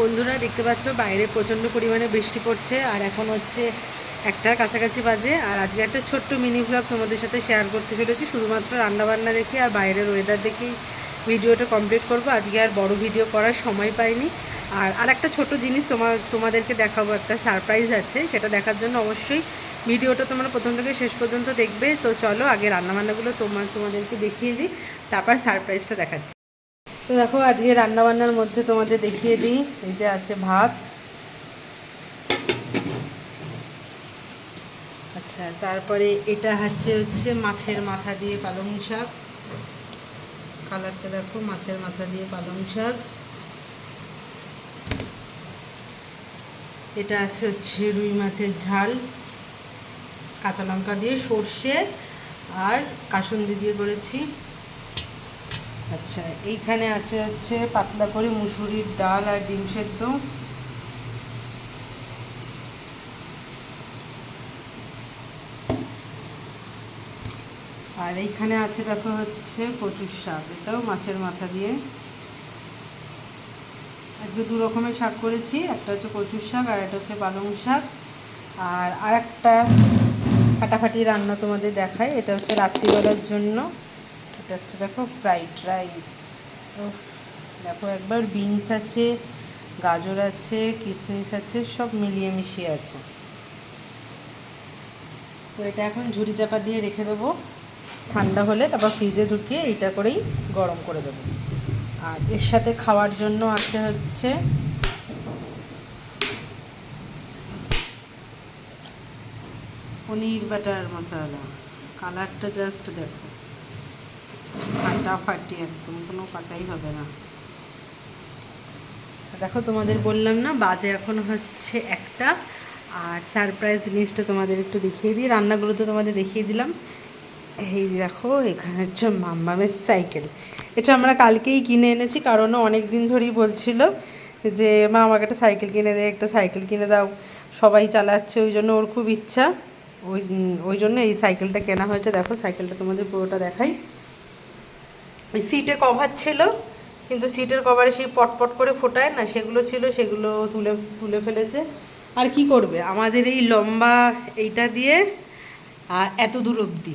বন্ধুরা দেখতে পাচ্ছ, বাইরে প্রচণ্ড পরিমাণে বৃষ্টি পড়ছে। আর এখন হচ্ছে একটার কাছাকাছি বাজে। আর আজকে একটা ছোট্ট মিনি ব্লগ তোমাদের সাথে শেয়ার করতে চলেছি। শুধুমাত্র রান্নাবান্না দেখে আর বাইরের ওয়েদার দেখেই ভিডিওটা কমপ্লিট করব। আজকে আর বড় ভিডিও করার সময় পাইনি। আর আর একটা ছোট জিনিস তোমার, তোমাদেরকে দেখাবো। একটা সারপ্রাইজ আছে, সেটা দেখার জন্য অবশ্যই ভিডিওটা তোমরা প্রথম থেকে শেষ পর্যন্ত দেখবে। তো চলো আগে রান্নাবান্নাগুলো তোমার, তোমাদেরকে দেখিয়ে দিই। তারপর সারপ্রাইজটা দেখাচ্ছি। তো দেখো, আজকে রান্নাবান্নার মধ্যে তোমাদের দেখিয়ে দিই। এই যে আছে ভাত। আচ্ছা তারপরে এটা হচ্ছে হচ্ছে মাছের মাথা দিয়ে পালং শাক। কালারটা দেখো, মাছের মাথা দিয়ে পালং শাক। এটা আছে হচ্ছে রুই মাছের ঝাল, কাঁচা লঙ্কা দিয়ে সর্ষে আর কাসুন্দি দিয়ে করেছি। আচ্ছা এইখানে আছে হচ্ছে পাতলা করে মুসুরির ডাল আর ডিম সেদ্ধ। আর এইখানে আছে দেখো হচ্ছে কচুর শাক, এটাও মাছের মাথা দিয়ে। আজকে দু রকমের শাক করেছি, একটা হচ্ছে কচুর শাক আর একটা হচ্ছে পালং শাক। আর আর একটা ফাটাফাটি রান্না তোমাদের দেখায় এটা হচ্ছে রাত্রিবেলার জন্য। এটা হচ্ছে দেখো ফ্রাইড রাইস দেখো একবার বিনস আছে, গাজর আছে কিশমিশ আছে, সব মিলিয়ে মিশিয়ে আছে। তো এটা এখন ঝুড়ি চাপা দিয়ে রেখে দেবো। ঠান্ডা হলে তারপর ফ্রিজে ঢুকিয়ে এইটা করেই গরম করে দেবো। আর এর সাথে খাওয়ার জন্য আছে হচ্ছে পনির বাটার মশলা। কালারটা জাস্ট দেখো। ফাটাফাটি একদম কোনো কাটাই হবে না। দেখো, তোমাদের বললাম না, বাজে এখন হচ্ছে একটা। আর সারপ্রাইজ জিনিসটা তোমাদের একটু দেখিয়ে দিই, রান্নাগুলো তো তোমাদের দেখিয়ে দিলাম। এই দেখো, এখানে হচ্ছে মাম্মামের সাইকেল এটা আমরা কালকেই কিনে এনেছি, কারণ অনেক দিন ধরেই বলছিল যে, মা, আমাকে একটা সাইকেল কিনে দে, একটা সাইকেল কিনে দাও। সবাই চালাচ্ছে, ওই জন্য ওর খুব ইচ্ছা। ওই ওই জন্য এই সাইকেলটা কেনা হয়েছে। দেখো সাইকেলটা তোমাদের পুরোটা দেখাই। সিটে কভার ছিল, কিন্তু সিটের কভারে সেই পটপট করে ফোটায় না, সেগুলো ছিল, সেগুলো তুলে তুলে ফেলেছে। আর কি করবে? আমাদের এই লম্বা এইটা দিয়ে এত দূর অবধি,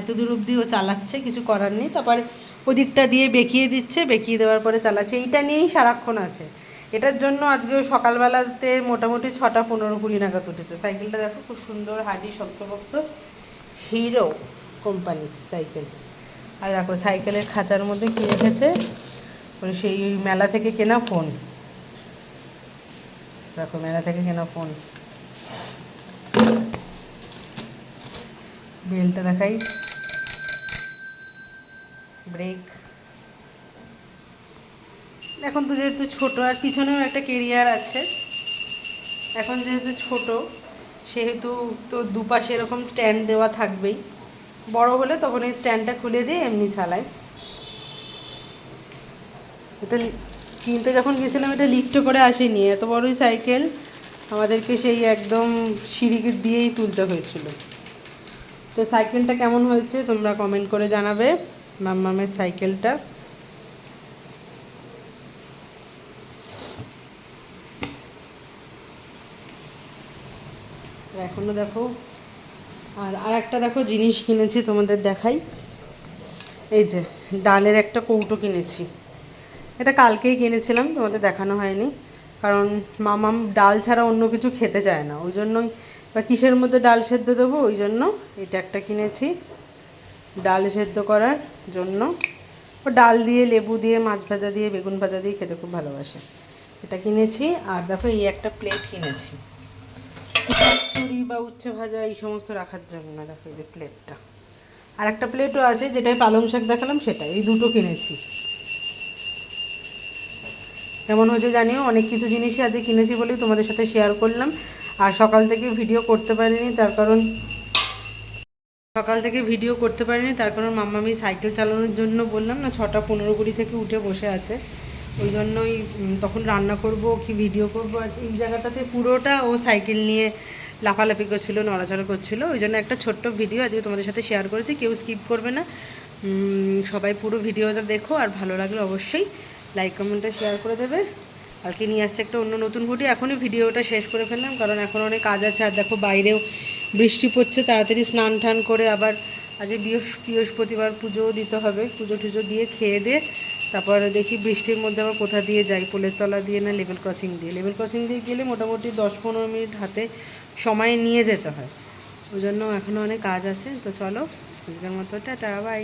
এত দূর অবধি ও চালাচ্ছে, কিছু করার নেই। তারপর ওদিকটা দিয়ে বেঁকিয়ে দিচ্ছে, বেঁকিয়ে দেওয়ার পরে চালাচ্ছে। এইটা নিয়েই সারাক্ষণ আছে। এটার জন্য আজকে সকালবেলাতে মোটামুটি ছটা পনেরো কুড়ি নাগাদ উঠেছে। সাইকেলটা দেখো, খুব সুন্দর হাডি শক্তপোক্ত, হিরো কোম্পানি সাইকেল। আর দেখো, সাইকেলের খাঁচার মধ্যে কী রেখেছে? ওই সেই ওই মেলা থেকে কেনা ফোন। দেখো, মেলা থেকে কেনা ফোন। বেলটা দেখাই। ব্রেক। এখন তো যেহেতু ছোটো, আর পিছনেও একটা কেরিয়ার আছে। এখন যেহেতু ছোট, সেহেতু তো দুপাশে এরকম স্ট্যান্ড দেওয়া থাকবেই। বড় হলে তখন এই স্ট্যান্ডটা খুলে দিয়ে এমনি চালায় এটা কিনতে যখন গেছিলাম, এটা লিফটে করে আসেনি। এত বড়ই সাইকেল, আমাদেরকে সেই একদম সিঁড়ি দিয়েই তুলতে হয়েছিল। তো সাইকেলটা কেমন হয়েছে তোমরা কমেন্ট করে জানাবে মাম্মামের সাইকেলটা। এখনও দেখো আর আর একটা দেখো জিনিস কিনেছি তোমাদের দেখাই। এই যে, ডালের একটা কৌটো কিনেছি। এটা কালকেই কিনেছিলাম, তোমাদের দেখানো হয়নি। কারণ মামাম ডাল ছাড়া অন্য কিছু খেতে চায় না। ওই জন্যই বা কিসের মধ্যে ডাল সেদ্ধ দেবো? ওই জন্য এটা একটা কিনেছি ডাল সেদ্ধ করার জন্য। ডাল দিয়ে, লেবু দিয়ে, মাছ ভাজা দিয়ে, বেগুন ভাজা দিয়ে খেতে খুব ভালোবাসে। এটা কিনেছি, আর দেখো এই একটা প্লেট কিনেছি। চুরি বা উচ্ছে ভাজা, এই সমস্ত রাখার জন্য দেখো যে প্লেটটা আর একটা প্লেটও আছে, যেটাই পালং শাক দেখালাম সেটা এই দুটো কিনেছি। কেমন হয়েছে জানিও? অনেক কিছু জিনিসই আজকে কিনেছি বলেই তোমাদের সাথে শেয়ার করলাম। আর সকাল থেকে ভিডিও করতে পারিনি, তার কারণ সকাল থেকে ভিডিও করতে পারিনি, তার কারণ মাম্মা আমি সাইকেল চালানোর জন্য বললাম না, ছটা পনেরো কুড়ি থেকে উঠে বসে আছে। ওই জন্যই তখন রান্না করব, কি ভিডিও করব, আর এই জায়গাটাতে পুরোটা ও সাইকেল নিয়ে লাফালাফি করছিল, নড়াচড়া করছিল। ওই জন্য একটা ছোট্ট ভিডিও আজকে তোমাদের সাথে শেয়ার করেছি, কেউ স্কিপ করবে না। সবাই পুরো ভিডিওটা দেখো, আর ভালো লাগলে অবশ্যই লাইক কমেন্টটা শেয়ার করে দেবে। কালকে নিয়ে আসছে একটা অন্য নতুন ঘুটি এখনই ভিডিওটা শেষ করে ফেললাম, কারণ এখন অনেক কাজ আছে, আর দেখো বাইরেও বৃষ্টি পড়ছে, তাড়াতাড়ি স্নান টান করে আবার আজকে বৃহস্প- বৃহস্পতিবার পুজোও দিতে হবে পুজো টুজো দিয়ে খেয়ে দিয়ে তারপরে দেখি বৃষ্টির মধ্যে আবার কোথা দিয়ে যাই, পোলের তলা দিয়ে না লেভেল ক্রসিং দিয়ে। লেভেল ক্রসিং দিয়ে গেলে মোটামুটি দশ পনেরো মিনিট হাতে সময় নিয়ে যেতে হয়। ওই জন্য এখনও অনেক কাজ আছে, তো চলো আজকের মতো টাটা, বাই।